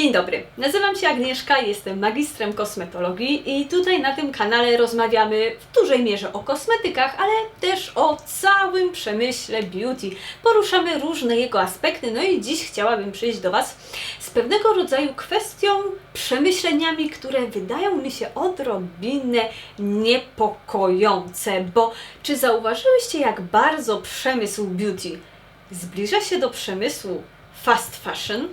Dzień dobry, nazywam się Agnieszka, jestem magistrem kosmetologii i tutaj na tym kanale rozmawiamy w dużej mierze o kosmetykach, ale też o całym przemyśle beauty. Poruszamy różne jego aspekty, no i dziś chciałabym przyjść do Was z pewnego rodzaju kwestią, przemyśleniami, które wydają mi się odrobinę niepokojące, bo czy zauważyłyście jak bardzo przemysł beauty zbliża się do przemysłu fast fashion?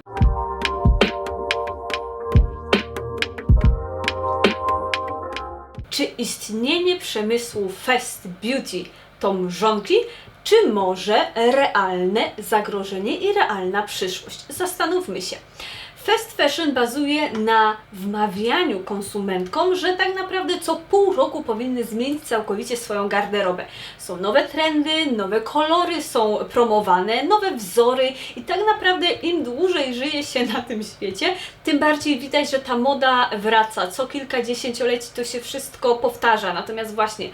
Czy istnienie przemysłu fast beauty to mrzonki, czy może realne zagrożenie i realna przyszłość? Zastanówmy się. Fast fashion bazuje na wmawianiu konsumentkom, że tak naprawdę co pół roku powinny zmienić całkowicie swoją garderobę. Są nowe trendy, nowe kolory są promowane, nowe wzory i tak naprawdę im dłużej żyje się na tym świecie, tym bardziej widać, że ta moda wraca. Co kilka dziesięcioleci to się wszystko powtarza. Natomiast właśnie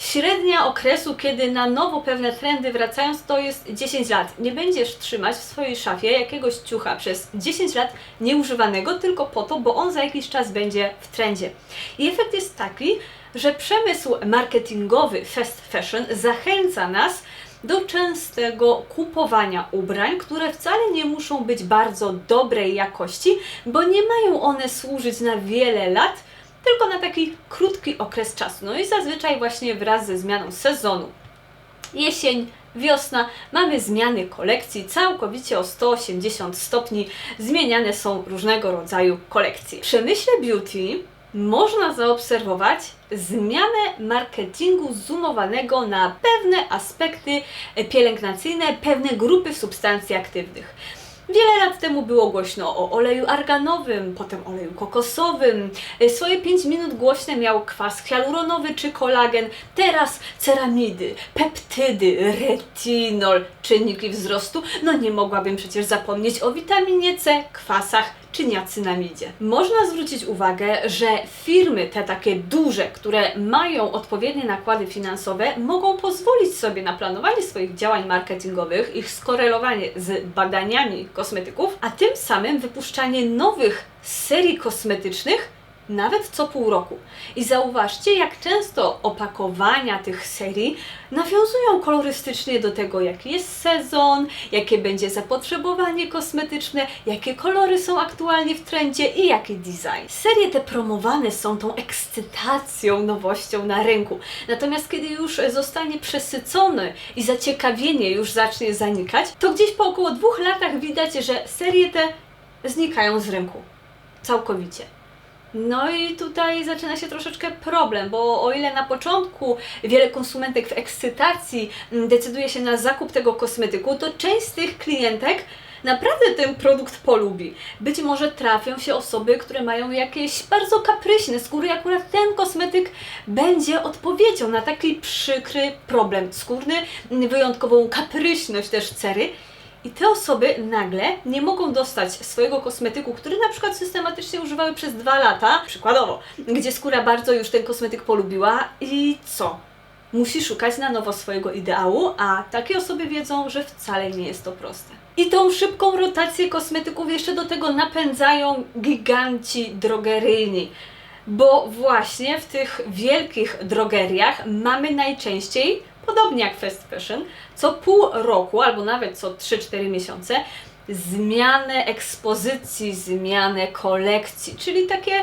Średnia okresu, kiedy na nowo pewne trendy wracają, to jest 10 lat. Nie będziesz trzymać w swojej szafie jakiegoś ciucha przez 10 lat nieużywanego tylko po to, bo on za jakiś czas będzie w trendzie. I efekt jest taki, że przemysł marketingowy fast fashion zachęca nas do częstego kupowania ubrań, które wcale nie muszą być bardzo dobrej jakości, bo nie mają one służyć na wiele lat, tylko na taki krótki okres czasu. No i zazwyczaj właśnie wraz ze zmianą sezonu, jesień, wiosna, mamy zmiany kolekcji całkowicie o 180 stopni. Zmieniane są różnego rodzaju kolekcje. W przemyśle beauty można zaobserwować zmianę marketingu zoomowanego na pewne aspekty pielęgnacyjne, pewne grupy substancji aktywnych. Wiele lat temu było głośno o oleju arganowym, potem oleju kokosowym. Y, Swoje 5 minut głośne miał kwas hialuronowy czy kolagen. Teraz ceramidy, peptydy, retinol, czynniki wzrostu. No nie mogłabym przecież zapomnieć o witaminie C, kwasach czy niacynamidzie. Można zwrócić uwagę, że firmy te takie duże, które mają odpowiednie nakłady finansowe, mogą pozwolić sobie na planowanie swoich działań marketingowych, ich skorelowanie z badaniami kosmetyków, a tym samym wypuszczanie nowych serii kosmetycznych nawet co pół roku. I zauważcie, jak często opakowania tych serii nawiązują kolorystycznie do tego, jaki jest sezon, jakie będzie zapotrzebowanie kosmetyczne, jakie kolory są aktualnie w trendzie i jaki design. Serie te promowane są tą ekscytacją, nowością na rynku. Natomiast kiedy już zostanie przesycony i zaciekawienie już zacznie zanikać, to gdzieś po około dwóch latach widać, że serie te znikają z rynku. Całkowicie. No i tutaj zaczyna się troszeczkę problem, bo o ile na początku wiele konsumentek w ekscytacji mm, decyduje się na zakup tego kosmetyku, to część z tych klientek naprawdę ten produkt polubi. Być może trafią się osoby, które mają jakieś bardzo kapryśne skóry i akurat ten kosmetyk będzie odpowiedzią na taki przykry problem skórny, wyjątkową kapryśność też cery. I te osoby nagle nie mogą dostać swojego kosmetyku, który na przykład systematycznie używały przez dwa lata, przykładowo, gdzie skóra bardzo już ten kosmetyk polubiła i co? Musi szukać na nowo swojego ideału, a takie osoby wiedzą, że wcale nie jest to proste. I tą szybką rotację kosmetyków jeszcze do tego napędzają giganci drogeryjni. Bo właśnie w tych wielkich drogeriach mamy najczęściej podobnie jak fast fashion, co pół roku albo nawet co 3-4 miesiące zmianę ekspozycji, zmianę kolekcji, czyli takie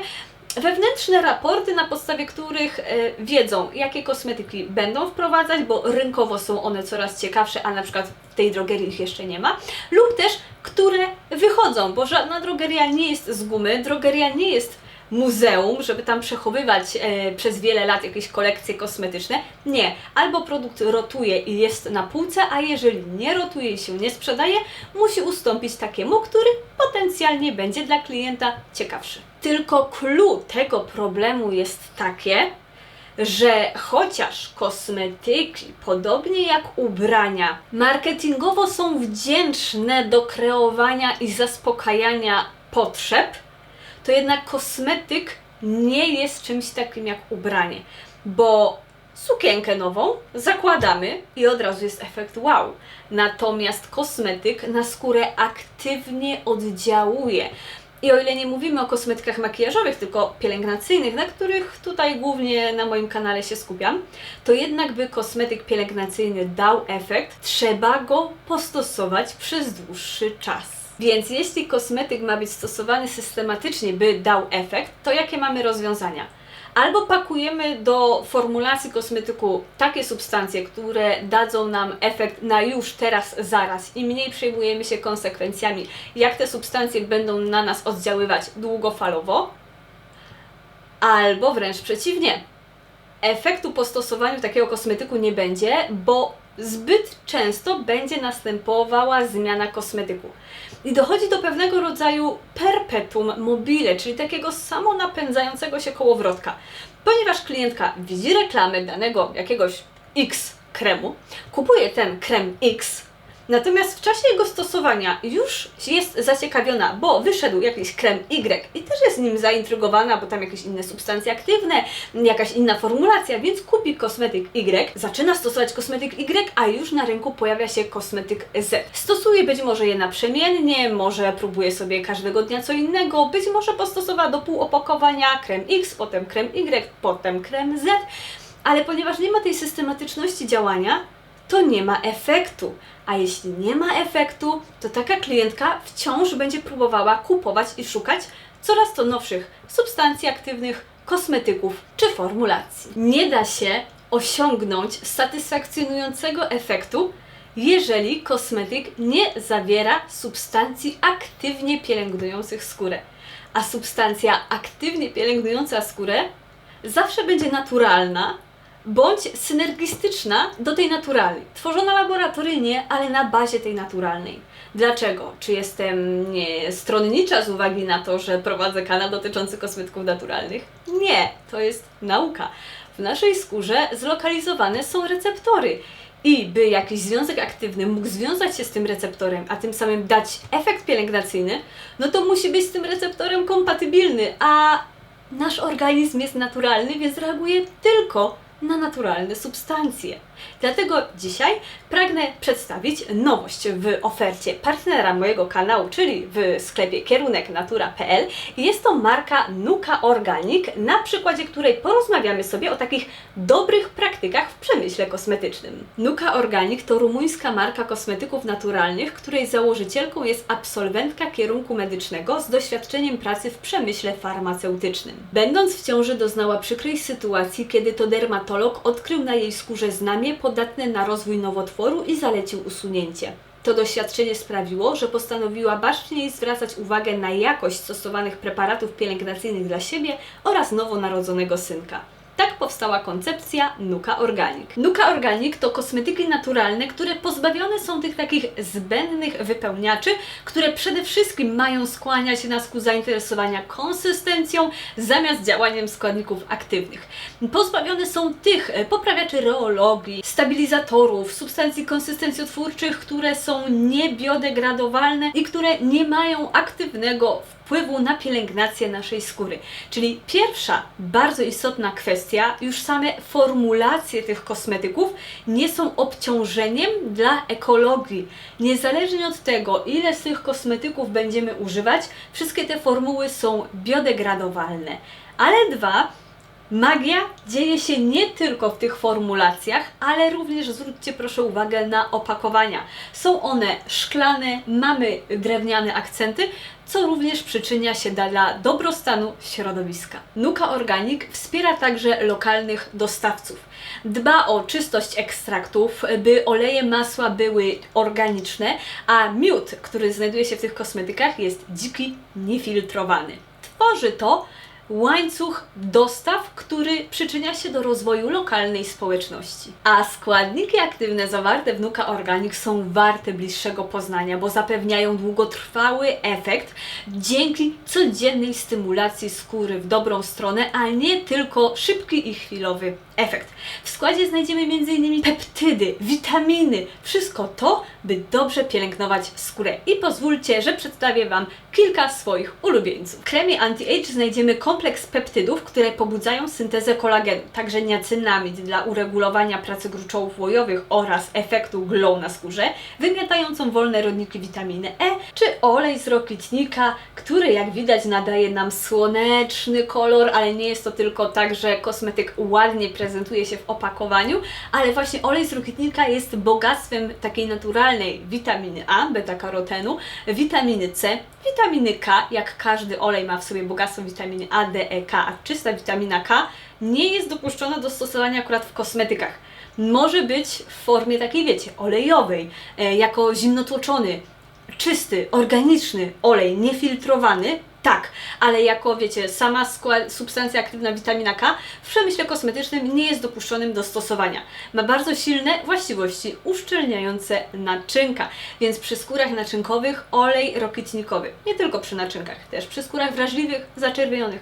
wewnętrzne raporty, na podstawie których e, wiedzą, jakie kosmetyki będą wprowadzać, bo rynkowo są one coraz ciekawsze, a na przykład w tej drogerii ich jeszcze nie ma, lub też które wychodzą, bo żadna drogeria nie jest z gumy, drogeria nie jest muzeum, żeby tam przechowywać e, przez wiele lat jakieś kolekcje kosmetyczne. Nie. Albo produkt rotuje i jest na półce, a jeżeli nie rotuje i się nie sprzedaje, musi ustąpić takiemu, który potencjalnie będzie dla klienta ciekawszy. Tylko clue tego problemu jest takie, że chociaż kosmetyki, podobnie jak ubrania, marketingowo są wdzięczne do kreowania i zaspokajania potrzeb, to jednak kosmetyk nie jest czymś takim jak ubranie, bo sukienkę nową zakładamy i od razu jest efekt wow. Natomiast kosmetyk na skórę aktywnie oddziałuje. I o ile nie mówimy o kosmetykach makijażowych, tylko pielęgnacyjnych, na których tutaj głównie na moim kanale się skupiam, to jednak by kosmetyk pielęgnacyjny dał efekt, trzeba go postosować przez dłuższy czas. Więc jeśli kosmetyk ma być stosowany systematycznie, by dał efekt, to jakie mamy rozwiązania? Albo pakujemy do formulacji kosmetyku takie substancje, które dadzą nam efekt na już, teraz, zaraz i mniej przejmujemy się konsekwencjami, jak te substancje będą na nas oddziaływać długofalowo, albo wręcz przeciwnie. Efektu po stosowaniu takiego kosmetyku nie będzie, bo zbyt często będzie następowała zmiana kosmetyku. I dochodzi do pewnego rodzaju perpetuum mobile, czyli takiego samonapędzającego się kołowrotka. Ponieważ klientka widzi reklamę danego jakiegoś X kremu, kupuje ten krem X, Natomiast w czasie jego stosowania już jest zaciekawiona, bo wyszedł jakiś krem Y i też jest nim zaintrygowana, bo tam jakieś inne substancje aktywne, jakaś inna formulacja, więc kupi kosmetyk Y, zaczyna stosować kosmetyk Y, a już na rynku pojawia się kosmetyk Z. Stosuje być może je naprzemiennie, może próbuje sobie każdego dnia co innego, być może postosowała do pół opakowania krem X, potem krem Y, potem krem Z, ale ponieważ nie ma tej systematyczności działania, to nie ma efektu. A jeśli nie ma efektu, to taka klientka wciąż będzie próbowała kupować i szukać coraz to nowszych substancji aktywnych, kosmetyków czy formulacji. Nie da się osiągnąć satysfakcjonującego efektu, jeżeli kosmetyk nie zawiera substancji aktywnie pielęgnujących skórę. A substancja aktywnie pielęgnująca skórę zawsze będzie naturalna, bądź synergistyczna do tej naturalnej. Tworzona laboratoryjnie, ale na bazie tej naturalnej. Dlaczego? Czy jestem nie, stronnicza z uwagi na to, że prowadzę kanał dotyczący kosmetyków naturalnych? Nie, to jest nauka. W naszej skórze zlokalizowane są receptory. I by jakiś związek aktywny mógł związać się z tym receptorem, a tym samym dać efekt pielęgnacyjny, no to musi być z tym receptorem kompatybilny, a nasz organizm jest naturalny, więc reaguje tylko na naturalne substancje. Dlatego dzisiaj pragnę przedstawić nowość w ofercie partnera mojego kanału, czyli w sklepie kierunek-natura.pl. Jest to marka Nuka Organic, na przykładzie której porozmawiamy sobie o takich dobrych praktykach w przemyśle kosmetycznym. Nuka Organic to rumuńska marka kosmetyków naturalnych, której założycielką jest absolwentka kierunku medycznego z doświadczeniem pracy w przemyśle farmaceutycznym. Będąc w ciąży doznała przykrej sytuacji, kiedy to dermatolog odkrył na jej skórze znamie podatne na rozwój nowotworu i zalecił usunięcie. To doświadczenie sprawiło, że postanowiła baczniej zwracać uwagę na jakość stosowanych preparatów pielęgnacyjnych dla siebie oraz nowonarodzonego synka. Tak powstała koncepcja Nuka Organic. Nuka Organic to kosmetyki naturalne, które pozbawione są tych takich zbędnych wypełniaczy, które przede wszystkim mają skłaniać nas ku zainteresowania konsystencją zamiast działaniem składników aktywnych. Pozbawione są tych e, poprawiaczy reologii, stabilizatorów, substancji konsystencjotwórczych, które są niebiodegradowalne i które nie mają aktywnego wpływu na pielęgnację naszej skóry. Czyli pierwsza bardzo istotna kwestia, już same formulacje tych kosmetyków nie są obciążeniem dla ekologii. Niezależnie od tego, ile z tych kosmetyków będziemy używać, wszystkie te formuły są biodegradowalne. Ale dwa, Magia dzieje się nie tylko w tych formulacjach, ale również zwróćcie proszę uwagę na opakowania. Są one szklane, mamy drewniane akcenty, co również przyczynia się dla dobrostanu środowiska. Nuka Organic wspiera także lokalnych dostawców. Dba o czystość ekstraktów, by oleje masła były organiczne, a miód, który znajduje się w tych kosmetykach, jest dziki, niefiltrowany. Tworzy to łańcuch dostaw, który przyczynia się do rozwoju lokalnej społeczności. A składniki aktywne zawarte w Nuka Organic są warte bliższego poznania, bo zapewniają długotrwały efekt dzięki codziennej stymulacji skóry w dobrą stronę, a nie tylko szybki i chwilowy efekt. W składzie znajdziemy m.in. peptydy, witaminy, wszystko to, by dobrze pielęgnować skórę. I pozwólcie, że przedstawię Wam kilka swoich ulubieńców. W kremie anti-age znajdziemy kompleks peptydów, które pobudzają syntezę kolagenu, także niacynamid dla uregulowania pracy gruczołów łojowych oraz efektu glow na skórze, wymiatającą wolne rodniki witaminy E, czy olej z rokitnika, który jak widać nadaje nam słoneczny kolor, ale nie jest to tylko tak, że kosmetyk ładnie prezentuje się w opakowaniu, ale właśnie olej z rokitnika jest bogactwem takiej naturalnej witaminy A, beta-karotenu, witaminy C, witaminy K, jak każdy olej ma w sobie bogactwo witaminy A, D, E, K, a czysta witamina K nie jest dopuszczona do stosowania akurat w kosmetykach. Może być w formie takiej, wiecie, olejowej, e, jako zimnotłoczony, czysty, organiczny olej, niefiltrowany, tak, ale jako wiecie, sama substancja aktywna witamina K w przemyśle kosmetycznym nie jest dopuszczonym do stosowania. Ma bardzo silne właściwości uszczelniające naczynka, więc przy skórach naczynkowych olej rokitnikowy, nie tylko przy naczynkach, też przy skórach wrażliwych, zaczerwienionych.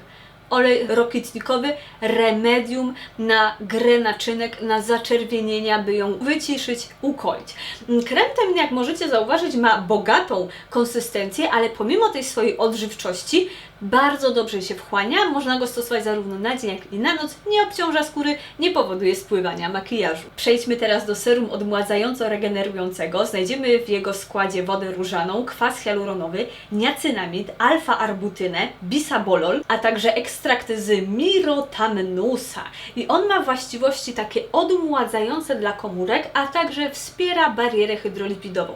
Olej rokitnikowy, remedium na grę naczynek, na zaczerwienienia, by ją wyciszyć, ukoić. Krem ten, jak możecie zauważyć, ma bogatą konsystencję, ale pomimo tej swojej odżywczości, bardzo dobrze się wchłania. Można go stosować zarówno na dzień, jak i na noc. Nie obciąża skóry, nie powoduje spływania makijażu. Przejdźmy teraz do serum odmładzająco-regenerującego. Znajdziemy w jego składzie wodę różaną, kwas hialuronowy, niacynamid, alfa-arbutynę, bisabolol, a także ekstrakt z mirotamnusa. I on ma właściwości takie odmładzające dla komórek, a także wspiera barierę hydrolipidową.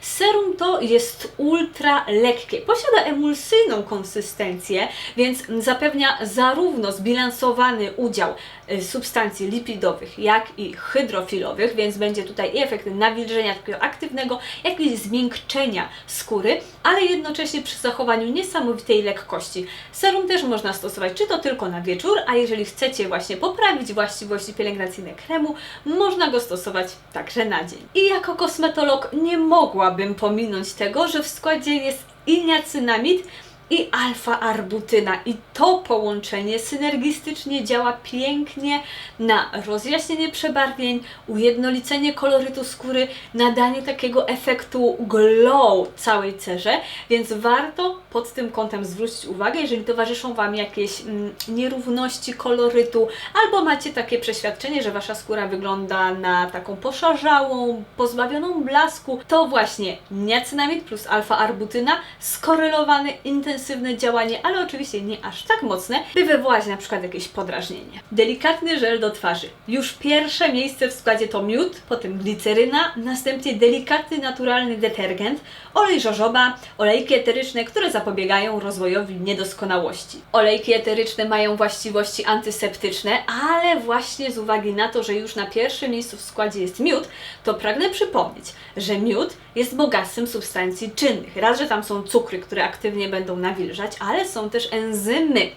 Serum to jest ultra lekkie. Posiada emulsyjną konsystencję, więc zapewnia zarówno zbilansowany udział y, substancji lipidowych, jak i hydrofilowych, więc będzie tutaj i efekt nawilżenia takiego aktywnego, jak i zmiękczenia skóry, ale jednocześnie przy zachowaniu niesamowitej lekkości. Serum też można stosować czy to tylko na wieczór, a jeżeli chcecie właśnie poprawić właściwości pielęgnacyjne kremu, można go stosować także na dzień. I jako kosmetolog nie mogłabym pominąć tego, że w składzie jest i niacynamid, i alfa-arbutyna. I to połączenie synergistycznie działa pięknie na rozjaśnienie przebarwień, ujednolicenie kolorytu skóry, nadanie takiego efektu glow całej cerze, więc warto pod tym kątem zwrócić uwagę, jeżeli towarzyszą Wam jakieś mm, nierówności kolorytu, albo macie takie przeświadczenie, że Wasza skóra wygląda na taką poszarzałą, pozbawioną blasku, to właśnie niacynamid plus alfa-arbutyna skorelowane intensywnie intensywne działanie, ale oczywiście nie aż tak mocne, by wywołać na przykład jakieś podrażnienie. Delikatny żel do twarzy. Już pierwsze miejsce w składzie to miód, potem gliceryna, następnie delikatny, naturalny detergent, olej żożoba, olejki eteryczne, które zapobiegają rozwojowi niedoskonałości. Olejki eteryczne mają właściwości antyseptyczne, ale właśnie z uwagi na to, że już na pierwszym miejscu w składzie jest miód, to pragnę przypomnieć, że miód jest bogactwem substancji czynnych. Raz, że tam są cukry, które aktywnie będą nawilżać, ale są też enzymy.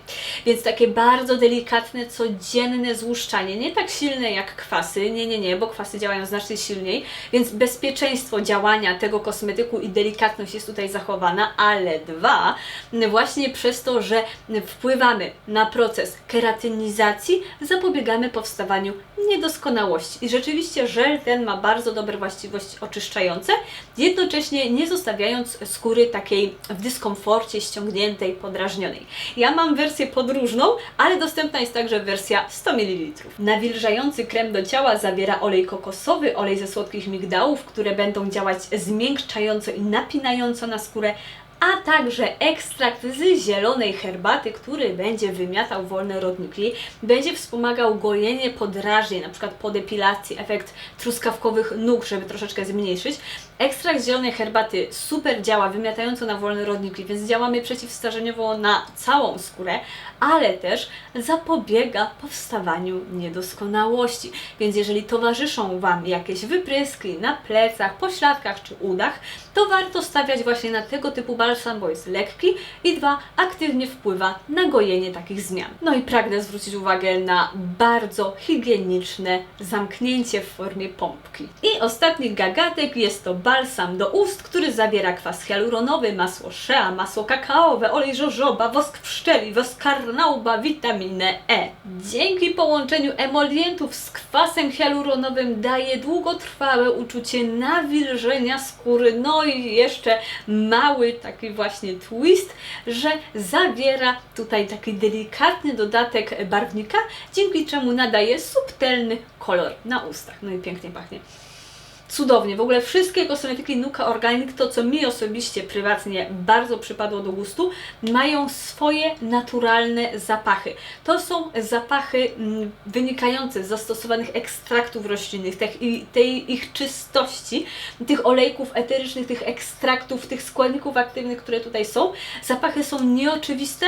Więc takie bardzo delikatne, codzienne złuszczanie, nie tak silne jak kwasy, nie, nie, nie, bo kwasy działają znacznie silniej, więc bezpieczeństwo działania tego kosmetyku i delikatność jest tutaj zachowana, ale dwa, właśnie przez to, że wpływamy na proces keratynizacji, zapobiegamy powstawaniu niedoskonałości. I rzeczywiście żel ten ma bardzo dobre właściwości oczyszczające, jednocześnie nie zostawiając skóry takiej w dyskomforcie, podrażnionej. Ja mam wersję podróżną, ale dostępna jest także wersja 100 ml. Nawilżający krem do ciała zawiera olej kokosowy, olej ze słodkich migdałów, które będą działać zmiękczająco i napinająco na skórę, a także ekstrakt z zielonej herbaty, który będzie wymiatał wolne rodniki, będzie wspomagał gojenie podrażnień, na przykład po depilacji, efekt truskawkowych nóg, żeby troszeczkę zmniejszyć. Ekstrakt zielonej herbaty super działa wymiatająco na wolne rodniki, więc działamy przeciwstarzeniowo na całą skórę, ale też zapobiega powstawaniu niedoskonałości. Więc jeżeli towarzyszą Wam jakieś wypryski na plecach, pośladkach czy udach, to warto stawiać właśnie na tego typu balsam, bo jest lekki i dwa, aktywnie wpływa na gojenie takich zmian. No i pragnę zwrócić uwagę na bardzo higieniczne zamknięcie w formie pompki. I ostatni gagatek jest to balsam do ust, który zawiera kwas hialuronowy, masło shea, masło kakaowe, olej żożoba, wosk pszczeli, wosk karnauba, witaminę E. Dzięki połączeniu emolientów z kwasem hialuronowym daje długotrwałe uczucie nawilżenia skóry, no i jeszcze mały taki właśnie twist, że zawiera tutaj taki delikatny dodatek barwnika, dzięki czemu nadaje subtelny kolor na ustach. No i pięknie pachnie. Cudownie. W ogóle wszystkie kosmetyki Nuka Organic, to co mi osobiście, prywatnie bardzo przypadło do gustu, mają swoje naturalne zapachy. To są zapachy mm, wynikające z zastosowanych ekstraktów roślinnych, i tej ich czystości, tych olejków eterycznych, tych ekstraktów, tych składników aktywnych, które tutaj są. Zapachy są nieoczywiste,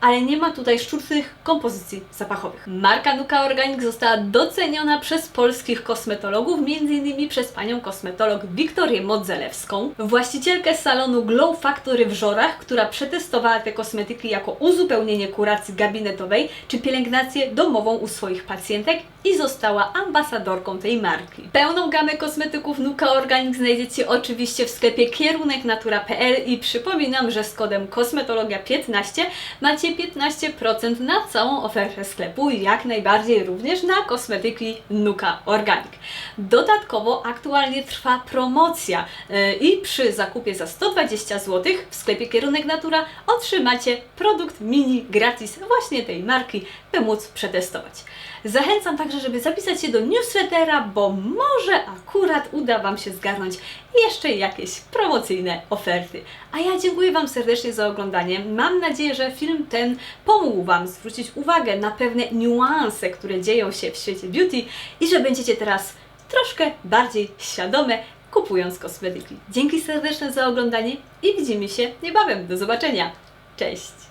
ale nie ma tutaj sztucznych kompozycji zapachowych. Marka Nuka Organic została doceniona przez polskich kosmetologów, m.in. przez panią kosmetolog Wiktorię Modzelewską, właścicielkę salonu Glow Factory w Żorach, która przetestowała te kosmetyki jako uzupełnienie kuracji gabinetowej czy pielęgnację domową u swoich pacjentek i została ambasadorką tej marki. Pełną gamę kosmetyków Nuka Organic znajdziecie oczywiście w sklepie kieruneknatura.pl i przypominam, że z kodem kosmetologia15 macie 15% na całą ofertę sklepu jak najbardziej również na kosmetyki Nuka Organic. Dodatkowo aktualnie trwa promocja yy, i przy zakupie za 120 zł w sklepie Kierunek Natura otrzymacie produkt mini gratis właśnie tej marki, by móc przetestować. Zachęcam także, żeby zapisać się do newslettera, bo może akurat uda Wam się zgarnąć jeszcze jakieś promocyjne oferty. A ja dziękuję Wam serdecznie za oglądanie. Mam nadzieję, że film ten pomógł Wam zwrócić uwagę na pewne niuanse, które dzieją się w świecie beauty i że będziecie teraz troszkę bardziej świadome kupując kosmetyki. Dzięki serdeczne za oglądanie i widzimy się niebawem. Do zobaczenia. Cześć!